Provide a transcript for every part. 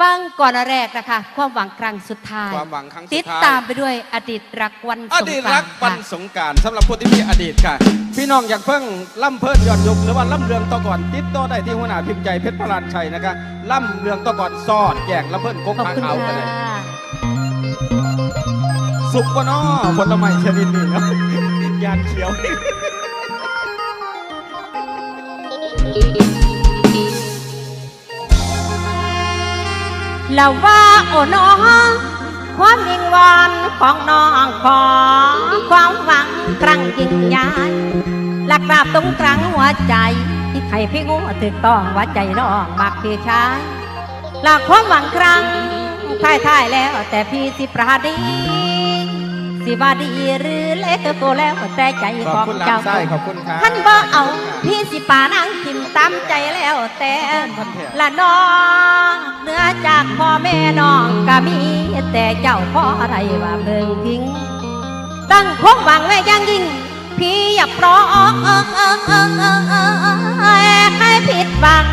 ฟังก่อนแรกนะคะ ความหวังครั้งสุดท้าย ความหวังครั้งสุติดดท้ายตามไปด้วยอดีตรักวันอสงดีตกรารันกต์วันค่ะ สงกรารสำหรับผู้ที่มีอดีตค่ะ พี่น้องอยากเพิ่งล่ำเพิ่นย้อนยุคหรือว่าล่ำเรืองต่อก่อนติดต่อได้ที่หัวหน้าพิมพ์ใจเพชรพลานชัยนะคะล่ำเรืองต่อก่อนซอดแยกล่ำเพิ่นกกขอบขาคุณขาวกันเลยค่ะสุกปะเนาะผลไม้ชนิดนี้เนาะยานเขียว แล้วว่าโอ้น้องความวิงวอนของน้องขอความหวังครั้งยิ่งใหญ่หลักดาบตรงกลางหัวใจ ที่ใครพี่งูถึกต้องว่าใจน้องมักพี่ชายหลักความหวังครั้งท้ายๆแล้วแต่พี่สิปราดีสิบาดีหรือเล็กก็แล้วแต่ใจขขอบองคุณหลานเจ้าไส้ขอบคุณครับท่านบ่เอาพี่สิป่านางทิมตามใจแล้วแต่ท่านแท้ละน้องเนื้อจากพ่อแม่น้องก็มี แต่เจ้าพ่ออะไรว่าเบิ่งทิ้ง ตั้งความหวังไว้ยังยิ่ง พี่อย่าปลอกให้ผิดหวัง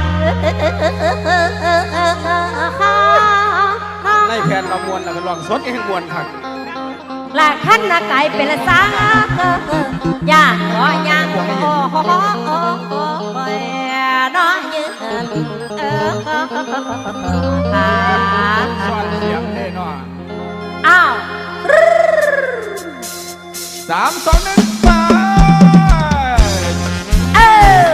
ในแผ่นเรามวนแล้วก็ลองสดเองมวนค่ะละขั้นนาไก่เป็นละสาย่างขอย่างโอ้โหน้องยืน สามสองหนึ่งไปเออ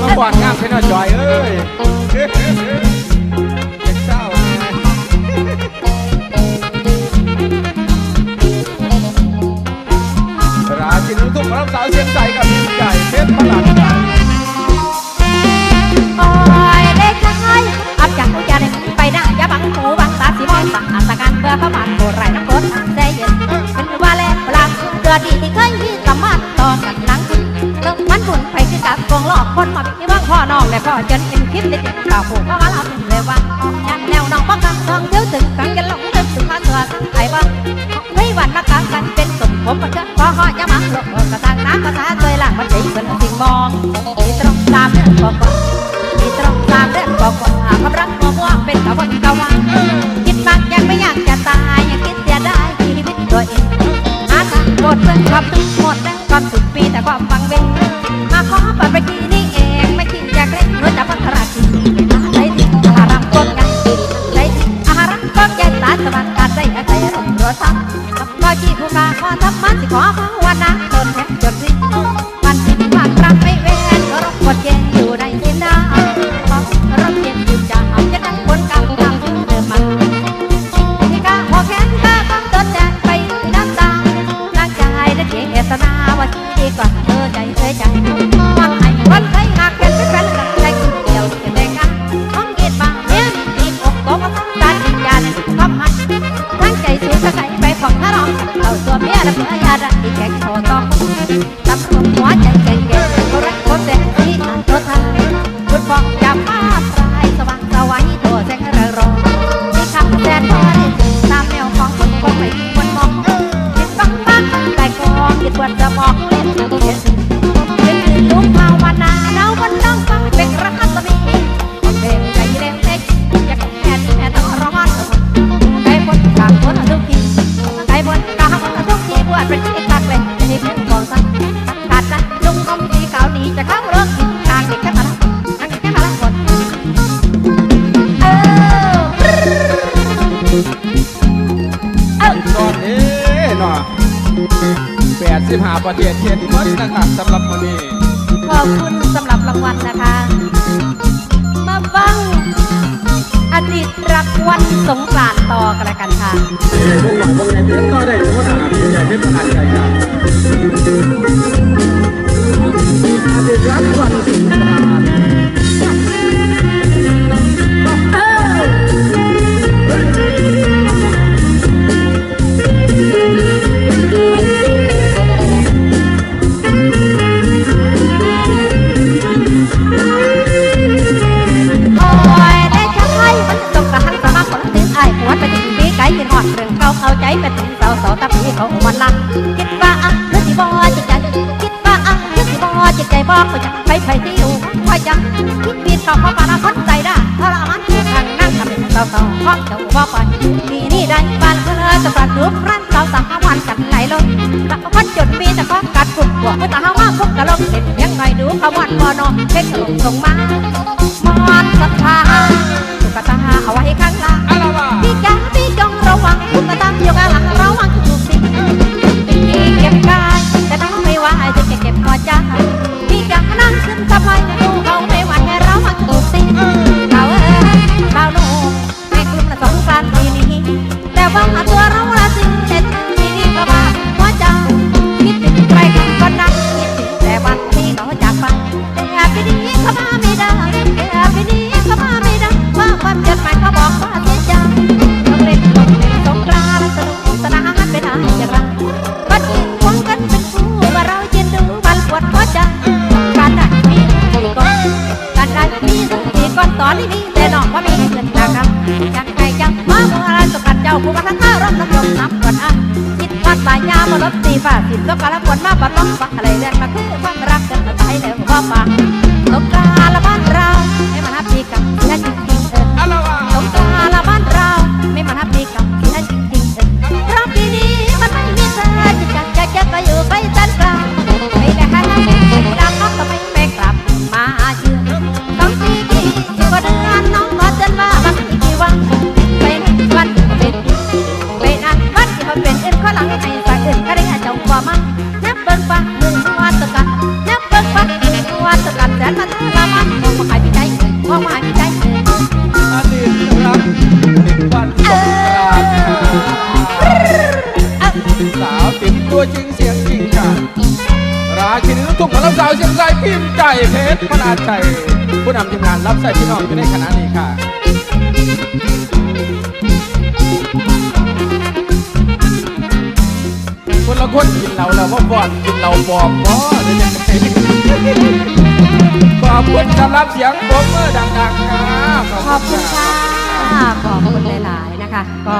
มาบอดงามเพื่อจอยเอ้ย กกระตังน้ำกระทาเคยหลังมันใจเป็นสิ่งมองที่ตรงตามเรื่องบอก สิบหาประเทศเห็นหมดนะครับสำหรับวันนี้ขอบคุณสำหรับรางวัลนะคะ มาฟังอดีตรักวันสงสารต่อกันลกันค่ะพวกหลังพวกในเพชรก็ได้รู้ว่าหาพี่ใหญ่เพชรประธานใจครับอดีตรักวันสงสาร เสาตะปีเขาวันลังคิดว่าอะคือสิบอจิตใจคิดว่าอะคือสิบอจิตใจบอกไปจังไปไปที่อยู่คอยจังคิดผิดเขาเพราะปาราคนใจได้ทรมานแค่าเก่าของเจ้าบ่ไปปีนี้ได้บ้านเพื่อจะปรัดรูปร้านเก่าสามวันกันไหลลงรักคนจนมีแต่ความกัดกุดบวกเมื่อตาเฮาว่าคุกกระลงเห็นยังไงดูเขมวันบ่นอเพ่งลงส่งมา ตอนนี้มีแต่น้องว่ามีเงินนะครับยังไงยังมาเมื่อไรสกัดเจ้าผู้บังคับข้ารบน้ำลมน้ำก่อนอะคิดว่าสายยามาลบสีฟ้าสิบสกการะผลมาบัดล้มฟังอะไรเดินมาคือความรักกันมาตายแล้วว่าป่าสงกราละบ้าน หายใจอดีตรักวันสงกรานต์สาวติดตัวจริงเสียงจริงค่ะราชินีลูกทุ่งของเราสาวเชียงรายพิมพ์ใจเพชรพนาชัยผู้นำทีมงานรับใส่พี่น้องอยู่ในขณะนี้ค่ะคนละคนกินเราแล้วว่าก่อนกินเราปลอมบ่หรือยังไง ขอบคุณสำหรับเสียงปรบมือดังๆค่ะขอบคุณค่ะ ขอบคุณหลาย ๆ นะคะ ก็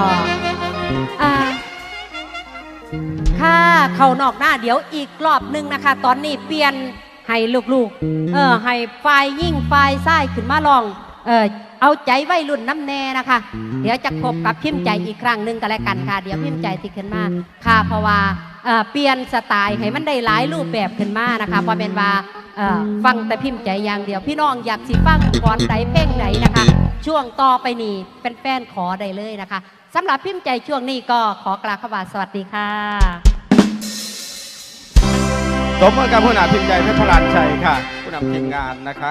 อ่าค่ะเข้านอกหน้าเดี๋ยวอีกรอบหนึงนะคะ ตอนนี้เปลี่ยนให้ลูก ๆ เออให้ไฟยิ่งไฟไส้ขึ้นมาลอง เออเอาใจไว้รุ่นน้ำแน่นะคะ เดี๋ยวจะพบกับพิมพ์ใจอีกครั้งหนึ่งกันแล้วกันค่ะ เดี๋ยวพิมพ์ใจที่ขึ้นมา ค่ะเพราะว่า เอ่อเปลี่ยนสไตล์ให้มันได้หลายรูปแบบขึ้นมานะคะเพราะเป็นว่าเอ่อฟังแต่พิมพ์ใจอย่างเดียว พี่น้องอยากสิฟังก่อนใดเพลงไหนนะคะ ช่วงต่อไปนี้เป็นแฟนๆขอได้เลยนะคะสำหรับพิมพ์ใจช่วงนี้ก็ขอกราบขบาสวัสดีค่ะสมกับผู้นำพิมพ์ใจเพชรพลานชัยค่ะ ผู้นำทีมงานนะคะ